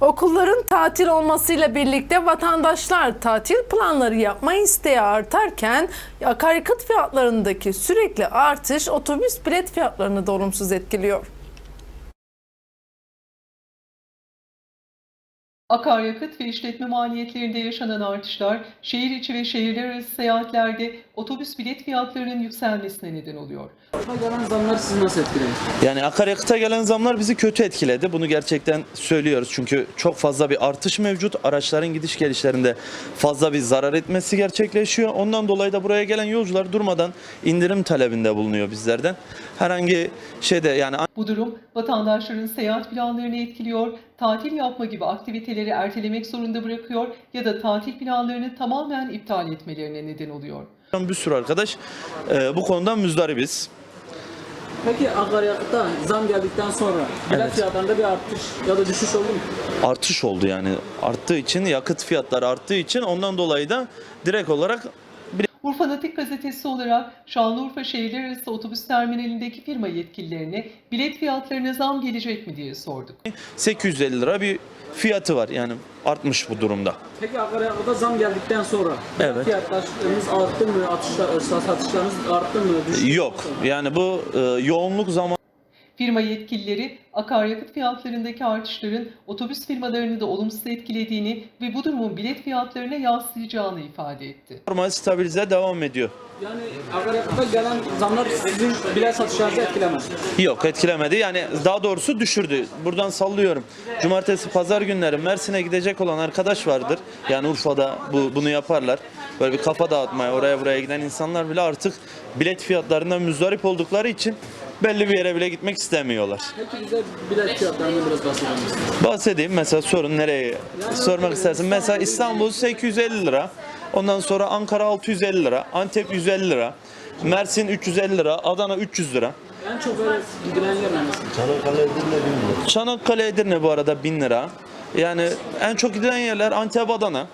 Okulların tatil olmasıyla birlikte vatandaşlar tatil planları yapma isteği artarken akaryakıt fiyatlarındaki sürekli artış otobüs bilet fiyatlarını da olumsuz etkiliyor. Akaryakıt ve işletme maliyetlerinde yaşanan artışlar şehir içi ve şehirler arası seyahatlerde otobüs bilet fiyatlarının yükselmesine neden oluyor. Gelen zamlar sizi nasıl etkiledi? Yani akaryakıta gelen zamlar bizi kötü etkiledi. Bunu gerçekten söylüyoruz. Çünkü çok fazla bir artış mevcut. Araçların gidiş gelişlerinde fazla bir zarar etmesi gerçekleşiyor. Ondan dolayı da buraya gelen yolcular durmadan indirim talebinde bulunuyor bizlerden. Herhangi şeyde yani Bu durum vatandaşların seyahat planlarını etkiliyor, tatil yapma gibi aktiviteleri ertelemek zorunda bırakıyor ya da tatil planlarını tamamen iptal etmelerine neden oluyor. bir sürü arkadaş e, bu konudan müzdaribiz. Peki akaryakıta zam geldikten sonra bilet Evet. fiyatlarında bir artış ya da düşüş oldu mu? Artış oldu yani. Arttığı için yakıt fiyatları arttığı için ondan dolayı da direkt olarak Urfa Natik gazetesi olarak Şanlıurfa Şehirler Arası Otobüs Terminali'ndeki firma yetkililerine bilet fiyatlarına zam gelecek mi diye sorduk. 850 lira bir fiyatı var. Yani artmış bu durumda. Peki akaryakıta zam geldikten sonra bilet Evet. fiyatlarınız arttı mı? Atışlar, satışlarınız arttı mı? Düştü? Yok. Yani bu e, yoğunluk zaman Firma yetkilileri akaryakıt fiyatlarındaki artışların otobüs firmalarını da olumsuz etkilediğini ve bu durumun bilet fiyatlarına yansıyacağını ifade etti. normal stabilize devam ediyor. Yani akaryakıta gelen zamlar sizin bilet satışlarınızı etkilemez. Yok etkilemedi. Yani daha doğrusu düşürdü. Buradan sallıyorum. Cumartesi pazar günleri Mersin'e gidecek olan arkadaş vardır. Yani Urfa'da bu, bunu yaparlar. Böyle bir kafa dağıtmaya oraya buraya giden insanlar bile artık bilet fiyatlarından müzdarip oldukları için belli bir yere bile gitmek istemiyorlar. Peki bize bilet fiyatlarından biraz bahseder misiniz? Bahsedeyim mesela sorun nereye sormak istersin. Mesela İstanbul 850 lira. Ondan sonra Ankara 650 lira. Antep 150 lira. Mersin 350 lira. Adana 300 lira. En çok böyle gidilen yer neresi? Çanakkale Edirne bu arada 1000 lira. Yani en çok gidilen yerler Antep Adana.